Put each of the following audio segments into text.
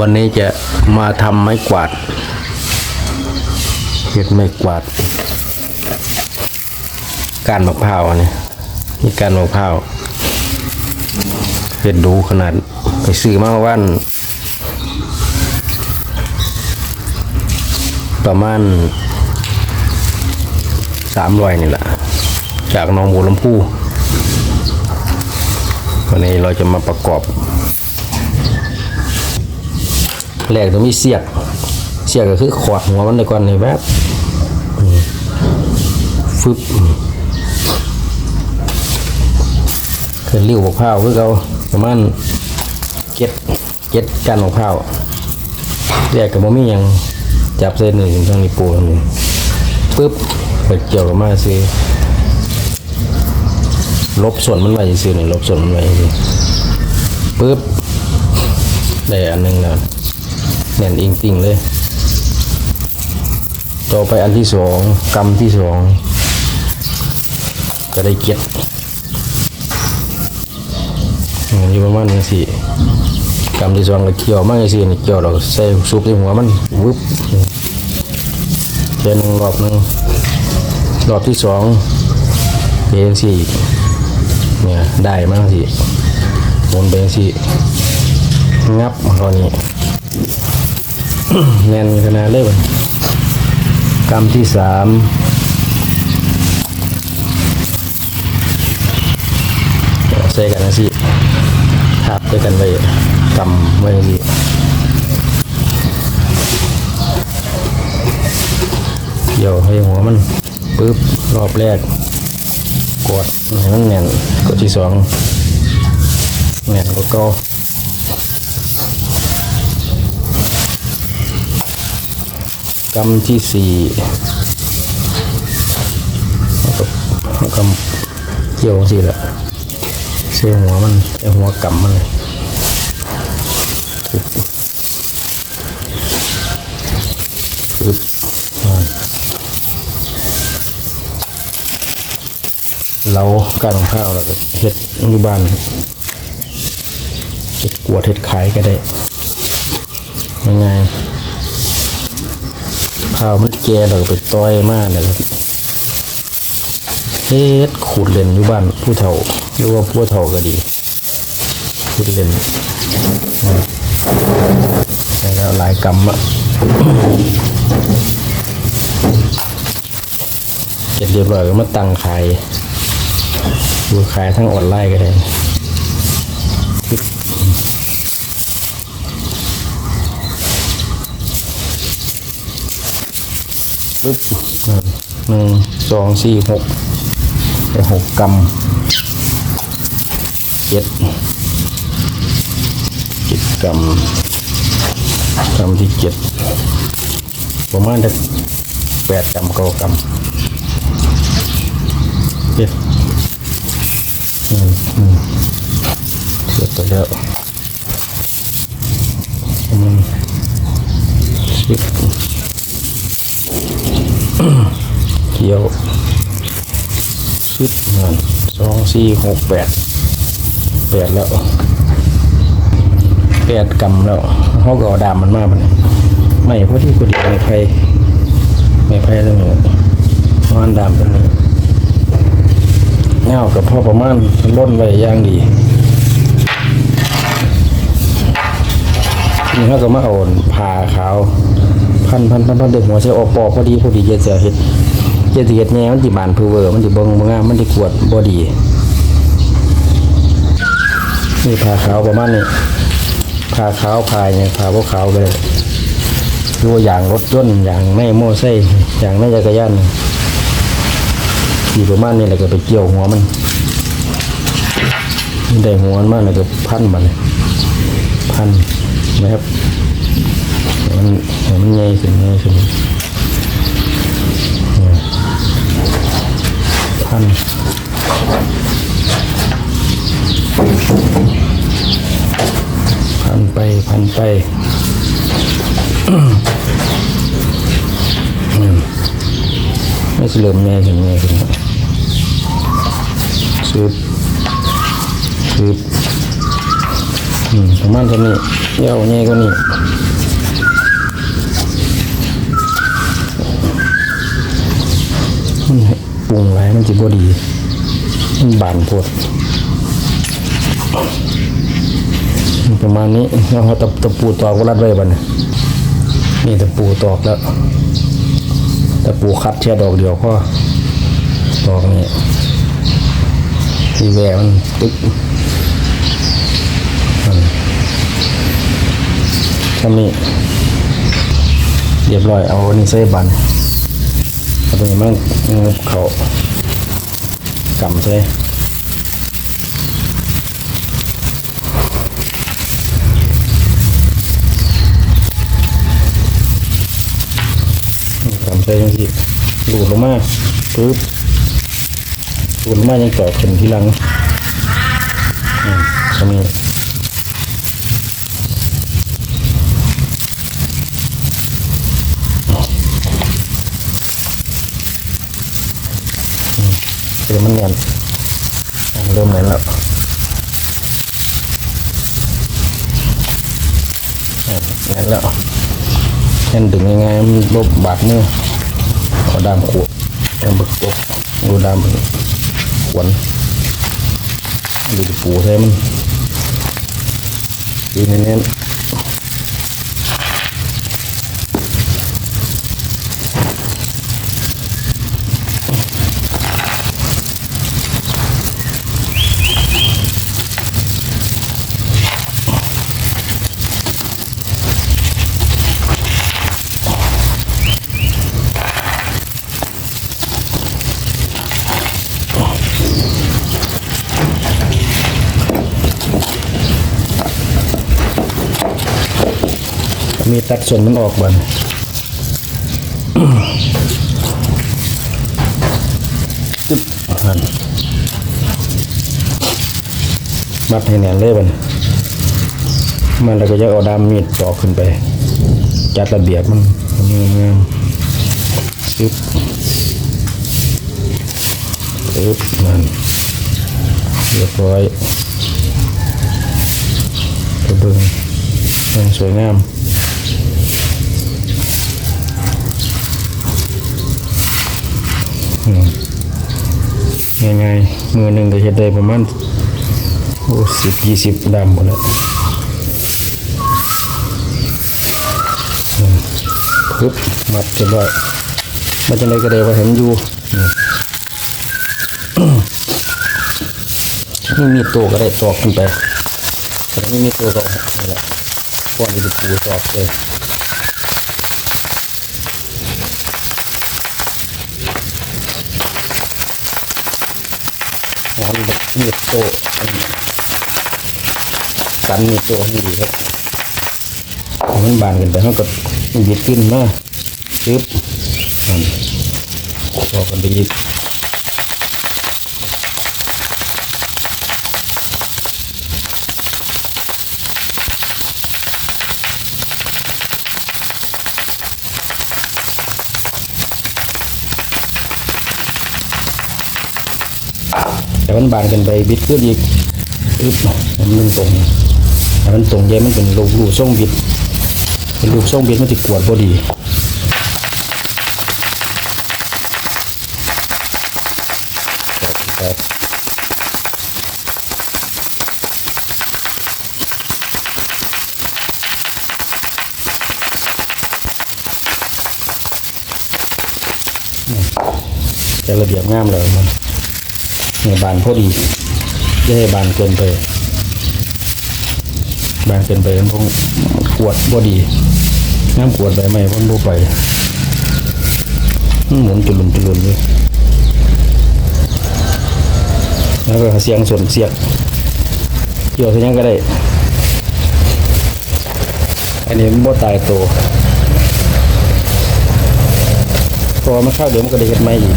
วันนี้จะมาทำไม้กวาดเห็ดไม้กวาดการมะพร้าวอันนี้นี่การมะพร้าวเห็ดดูขนาดไปซื้อมาว่านประมาณสามร้อยนี่แหละ จากหน้องบัวลำพูวันนี้เราจะมาประกอบ แรกต้องมีเสียกเสียกก็คือขวดหัวมันในก่อนนี่แบบฟึบอืมคือริ้วบกพร้าวคือเราประมาณเก็ดเก็ดกันบกพร้าวแรกกับบ่มีหยังจับเส้นหนึ่งทางนี้ปูทางนี้ปึ๊บไปเกี่ยวกับมาซื้อลบส่วนมันไว้ซื้อนี่ลบส่วนมันไว้ซื้อปึ๊บได้อันหนึงแล้ว แน่นอิงติงเลย ต่อไปอันที่สองกำที่สองก็ได้เก็ดมันอยู่ประมาณนี้สิกำที่สองก็เกี่ยวมากสินี่เกี่ยวเราใส่ซุปในหัวมันวึบเจอหนึ่งรอบหนึ่งรอบที่สองเองสิเนี่ยได้มากสิวนไปสิงับตอนนี้ แน่นขนาดเลยบัดกำที่สามใส่กันนะสิทับด้วยกันไว้กำไว้สิเกี่ยวให้หัวมันปึ๊บรอบแรก กดให้มันแน่นกดที่สองแน่นก็เก่า กำที่สี่แล้วก็ก็เกี่ยวสิละเสียหัวมันไอหัวกำมันเลยปึ๊บปึ๊บนั่นเราการของข้าวแล้วก็เฮ็ดอยู่บ้านเฮ็ดกวดเฮ็ดขายก็ได้ง่ายๆ ข้าวมันแก่เราก็ไปต้อยมากเลยครับเฮ็ดขูดเล่นอยู่บ้านผู้เฒ่าหรือว่าผู้เฒ่าก็ดีขูดเล่นใช่แล้วหลายกรรมอะเก็บเรียบร้อยก็มาตั้งขายดูขายทั้งออนไลน์ก็ได้ ปึ๊บหนึ่งสองสี่หกได้หกกำเจ็ดเจ็ดกำกำที่เจ็ดประมาณจะแปดกำเก้ากำเจ็ดอืมอืมเสร็จไปแล้วประมาณสิบ เกี่ยวชุดเงินสองสี่หกแปดแปดแล้วแปดกำแล้วเขาก็เอาดามมันมากมันไม่พอที่กูดีไม่ไพ่ไม่ไพ่แล้วเนี่ยมันดามเป็นเลยเงากับพ่อประมาณล้นไว้อย่างดีนี่เขาก็มาเอาผ่าขาว พันพันพันพันเด็กหัวใช้ออกปอกพอดีพอดีเจจะเฮ็ด เจจะเฮ็ดแง่มันสิบานพูเวอร์มันสิบ่งบ่งามมันสิกวดบ่ดีนี่ผ้าขาวประมาณนี้ผ้าขาวผ้าเนี่ยผ้าบ่ขาวไปเลยดูอย่างรถยนต์อย่างไม่โม่ไซค์อย่างไม่จักรยานสีประมาณนี้แหล้วก็ไปเกี่ยวหัวมันได้หัวมันมาแล้วก็พันมันพันนะครับมันมันใหญ่ขึ้นใหญ่ขึ้น พันพันไปพันไปไม่เสลิมใหญ่ขึ้นใหญ่ขึ้นสืบสืบอืมประมาณเท่านี้เยาวใหญ่กว่านี้ มันจะบดี มันบานโพดประมาณนี้แล้วเขาตะตะปูตอกรัดไว้บันนี่ตะปูตอกแล้วตะปูคัดแค่ดอกเดียวพอตอกนี่ที่แหวมันตึกนั่นทำนี่เรียบร้อยเอาอันนี้ใส่บันเอาตัวนี้มันงบเขา กำใส่กำใช่ยังสิดูดลงมาปึ๊บดูดลงมายังต่อขึ้นทีหลังอืมทำนี่เดี๋ยวมัน เนียนเริ่มเนียนแล้วเนียนแล้วแค่นดึงง่ายๆมันลบบาดมือเอดามขวดดามบึกตกดูดามขวนดูปูใช่มันดีเน้นๆ มีตัดส่วนมันออกบันจึ๊บหันมัดให้แน่นเลยบันมันแล้วก็จะเอาดามมีดตอกขึ้นไป จัดระเบียบมันงามงามๆจึ๊บปึ๊บนั่นเรียบร้อยกระเบื้องสวยงาม ง่ายๆมือหนึ่งก็เฮ็ดได้ประมาณโอ้สิบยี่สิบดำหมดแล้วปึ๊บมัดเรียบร้อยมันจะได้ก็ได้ว่าเห็นอยู่นี่มีตัวก็ได้ตอกขึ้นไปแต่ไม่มีตัวก็นี่แหละพวกนี้จะปูตอกเลย งานแบบมีดโตอันกันมีดโตนี่ดีครับมันบานกันไปเขาก็หยิบขึ้นมาซึบนั่นพอกันไปหยิบ แต่มันบานกันไปบิดขึ้นอีกปึ๊บให้มันตรงแต่มันตรงแย่มันเป็นรูรูช่องบิด เป็นรูช่องบิดมันจะกวดพอดีครับจะระเบียบงามเลยมัน เนี่ยบานพอดีไม่ให้บานเกินไปบานเกินไปมันคงขวดพอดีน้ำขวดใบไหมพ้นบูไปมันหมุนจุลุนจุลุนเลยแล้วก็เสียงส่วนเสียกเกี่ยวเท่านี้ก็ได้ อันนี้มันบ่ตายตัวพราะว่ามันเข้าเดี๋ยวมันก็ได้เห็ดไม่อีก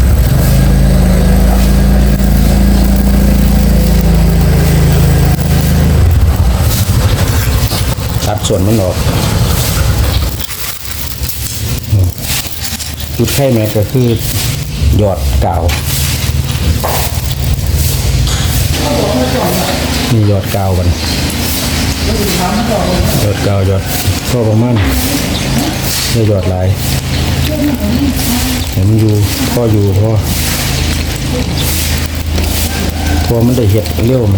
ส่วนมันออกอืมจุดไข่แม็กก็คือหยอดกาวนี่หยอดกาวมันหยอดเกาหยอดก็ประมาณได้หยอดหลายเห็นมันอยู่พ่ออยู่พ่อพ่อมันได้เห็ดเร็วไหม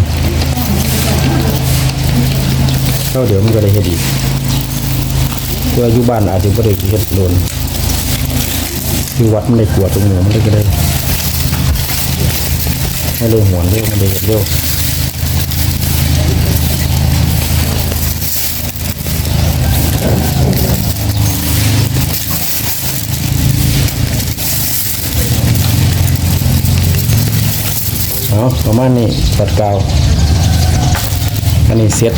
เข้าเดี๋ยวมันก็ได้เห็ดอีกเพื่ออยู่บ้านอาจจะไม่ได้เห็ดโดนอยู่วัดมันได้กวดตรงหนูมันได้ก็ได้ไม่เลยหัวเร็วมันได้เห็ดเร็วเอาประมาณนี้ตัดกาว อันนี้เซ็ต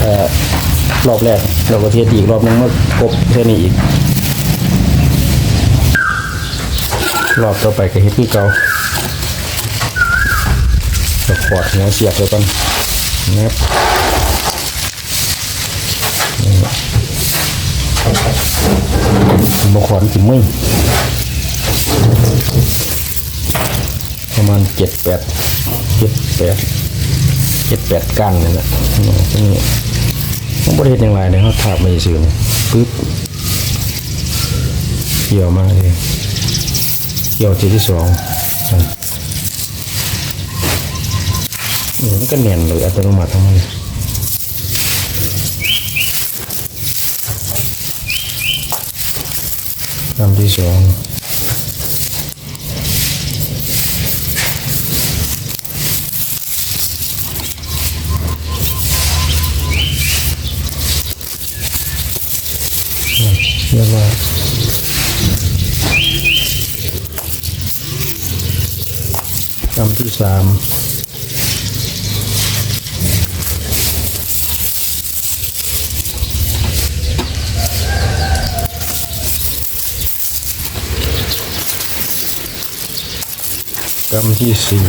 เอ่อรอบแรกเราก็เทสอีกรอบนึงมากบเท่านี้อีก รอบต่อไปก็เฮ็ดคือเก่าจะขอดหัวเสียบเลยก่อนนะครับนี่บขอนจิ้มมือประมาณเจ็ดแปดเจ็ดแปดเจ็ดแปดกั้นนี่แหละนี่ ตรงนี้องบริเวณอย่างไรเนี่ยเขาถากไม่ซื้อเนี่ยปึ๊บเกี่ยวมากเลยเกี่ยวทีที่สองมันก็แน่นเลยอัตโนมัติทั้งมันลำที่สอง รียกว่าคำที่สามคำที่สี่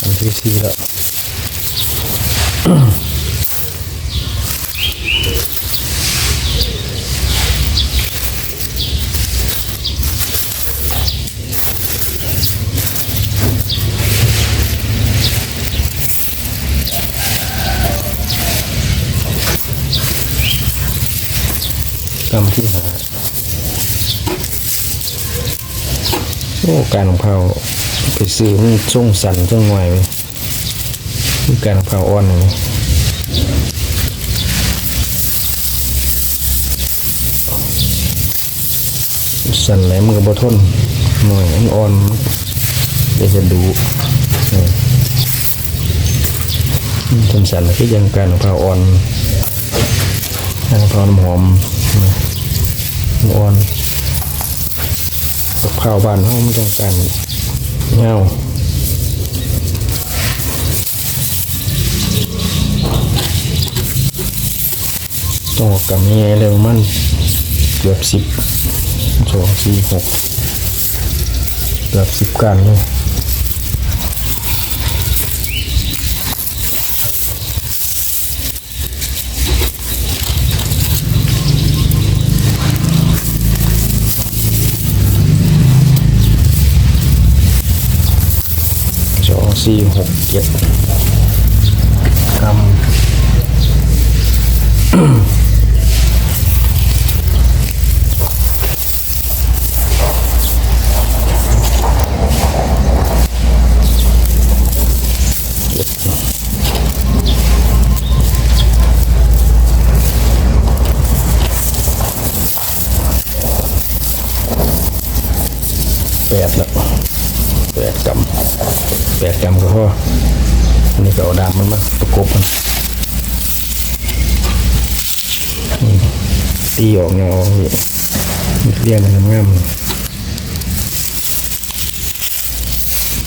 คำ ทีแล้วคำที่หาโอ้การของเขาไปซื้อมันส่งสันจังหน่อยเลย คือการของเขาอ่อนเลยสันไหลมันก็บ่ทนหน่อยอ่อนเดี๋ยวจะดูเออทนสั่นแล้วก็ยังการของเขาอ่อนการของเขาหอมอ่อนกับาวบ้านเขามันจังกันเงาต้องออ กกับนี้เร็วมันเกือบสิบสองสี่หกเกือบสิบกันเลยสองสี่หกเจ็ดกำแปดแล้วแปดกำแปดกำก็พออันนี้ก็เอาดามมันมาประกบมันอืม ตีออกเงาออกนี่เรียงกันงาม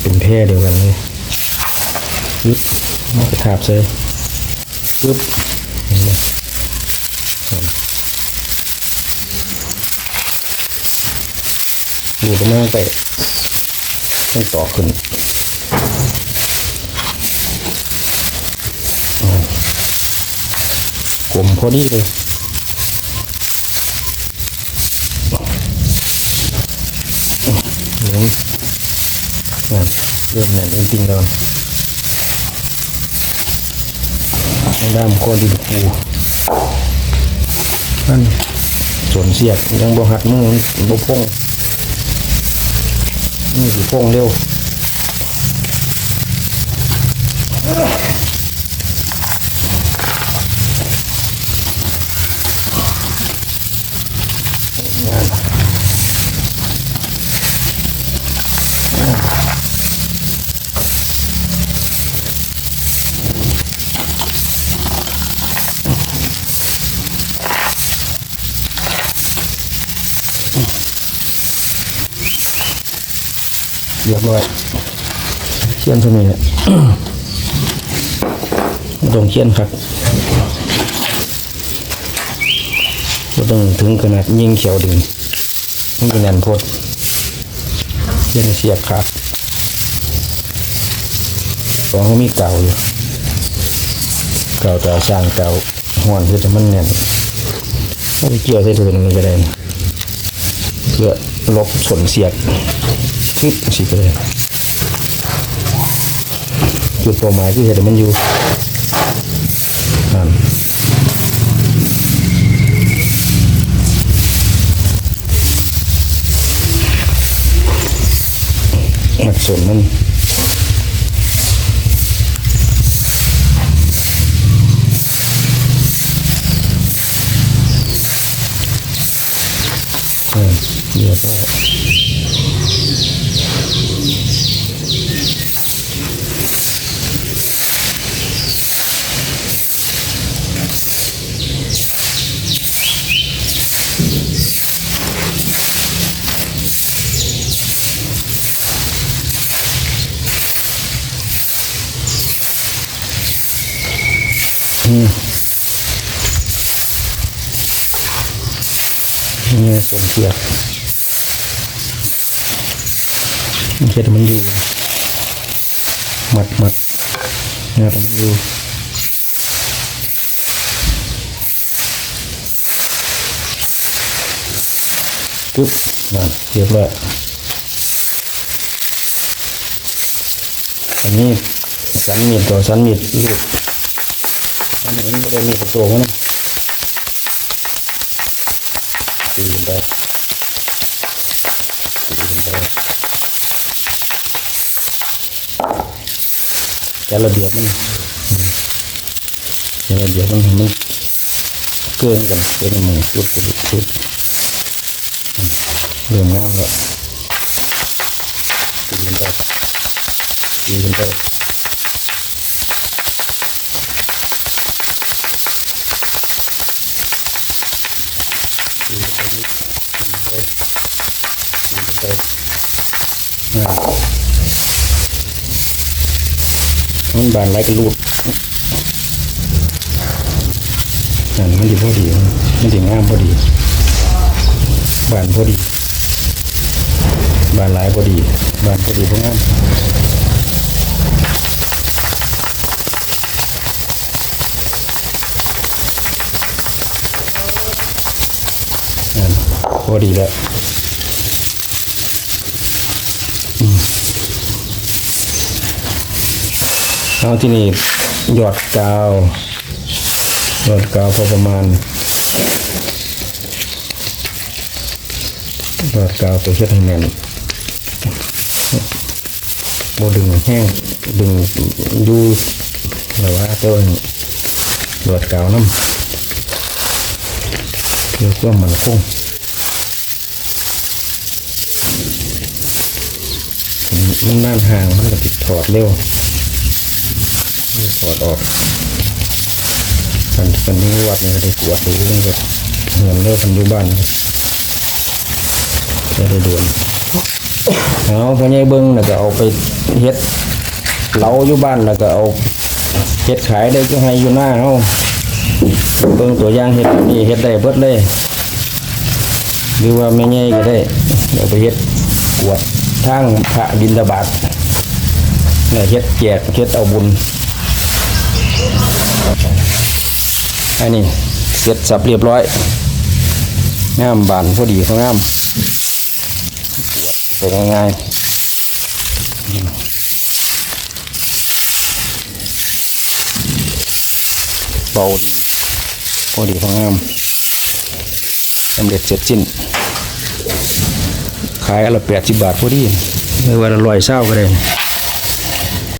เป็นแพร่เดียวกันเลยปึ๊บมันก็ทาบใส่ปึ๊บเห็นไหมดูตรงหน้าไปต้องต่อขึ้นกลมพอดีเลย นี้นั่นเริ่มแน่นจริงๆแล้วด้ามโคนที่ปูนั่นส่วนเสียกยังบ่หัดมือบ่พงนี่สิพงเร็ว เรียบร้อยเขียนเท่านี้แหละไม่ต้องเขียนครับไม่ต้องถึงขนาดยิงเขียวดึงมันเป็นแนนโพดเขียนเสียบขาดของมีเก่าอยู่เก่าแต่สร้างเก่าห่อนเพื่อจะมันแน่นไม่เกี่ยวใส่ตัวนึงก็ได้เพื่อลบส่วนเสียด คลิปสิก็เลยจุดเป้าหมายคือเห็นมันอยู่นั่นมัดส่วนมันเรียบร้อย นี่ส่วนเสียบมันเห็ดมันอยู่หมัดมัดเนี่ยมันอยู่กึ๊บนั่นเรียบร้อยอันนี้สันมีดตัวสันมีดลูกอันนี้ไม่ได้มีดตัวมันนะ ตีลงไปตีลงไปจัดระเบียบมันจัดระเบียบมันให้มันเกินกันเกินมือจุดจุดจุดเริ่มงามแล้วตีลงไปตีลงไปตีลงไปนิดตีลงไปตีลงไปอ่ามัน บานไรก็รูดนั่นมันดีพอดี มันดีงามพอดี บานพอดี บานหลายพอดี บานพอดีพองามนั่นพอดีแล้วอืม เอาที่นี่หยอดกาวหยอดกาวพอประมาณหยอดกาวตัวเช็ดให้แน่นโบดึงแห้งดึงยู่แบบว่าตัวหยอดกาวน้ำเพื่อความมันคงมันน่านห่างมันก็ติดถอดเร็ว ถอดออกกันกันที่วัดนี่ก็ได้ตรวจดูนี่ก็เหมือนเร็วกันอยู่บ้านจะได้ด่วนเอาพอใหญ่เบิ้งแล้วก็เอาไปเฮ็ดเหลาอยู่บ้านแล้วก็เอาเฮ็ดขายได้ก็ให้อยู่หน้าเฮาเบิ่งตัวอย่างเฮ็ดนี่เฮ็ดได้เบิดเลยหรือว่าไม่ง่ายก็ได้เดี๋ยวไปเฮ็ดกวดทางพระบินทบาทเนี่ยเฮ็ดแจกเฮ็ดเอาบุญ อันนี้เสร็จสับเรียบร้อยงามบานพอดีเขางามกวดใส่ได้ง่ายๆเบาดีพอดีพองามสำเร็จเสร็จสิ้น ขายอนละแปดสิบบาทพอดีไม่ว่าละร้อยเศร้าก็ได้